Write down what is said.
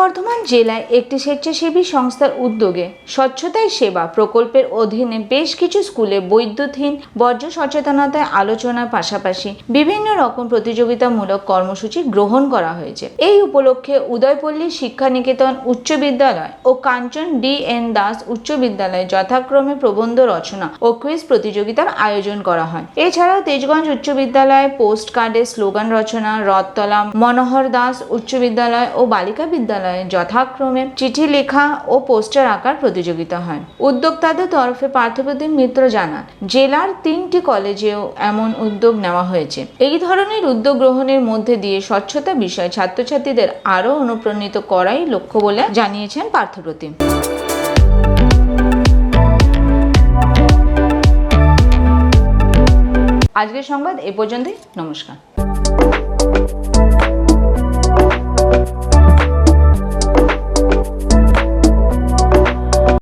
বর্ধমান জেলায় একটি স্বেচ্ছাসেবী সংস্থার উদ্যোগে স্বচ্ছতাই সেবা প্রকল্পের অধীনে বেশ কিছু স্কুলে বৈদ্যুতিন বর্জ্য সচেতনতায় আলোচনার পাশাপাশি বিভিন্ন রকম প্রতিযোগিতামূলক কর্মসূচি গ্রহণ করা হয়েছে। এই উপলক্ষে উদয়পল্লী শিক্ষা নিকেতন উচ্চ বিদ্যালয় ও কাঞ্চন ডি এন দাস উচ্চ বিদ্যালয়ে যথাক্রমে প্রবন্ধ রচনা ও কুইজ প্রতিযোগিতার আয়োজন করা হয়। এছাড়াও তেজগঞ্জ উচ্চ বিদ্যালয়ে পোস্ট কার্ডে স্লোগান রচনা, রথতলা, মনোহর দাস উচ্চ বিদ্যালয় ও বালিকা বিদ্যালয়ে যথাক্রমে চিঠি লেখা ও পোস্টার আঁকার প্রতিযোগিতা হয়। উদ্যোক্তাদের তরফে পার্থপ্রতিম মিত্র জানান, জেলার তিনটি কলেজেও এমন উদ্যোগ নেওয়া হয়েছে। এই ধরনের উদ্যোগ গ্রহণের মধ্যে দিয়ে স্বচ্ছতা বিষয়ে ছাত্রছাত্রীদের আরও অনুপ্রাণিত করাই লক্ষ্য বলে জানিয়েছেন পার্থপ্রতিম আজকের সংবাদ এ পর্যন্তই। নমস্কার।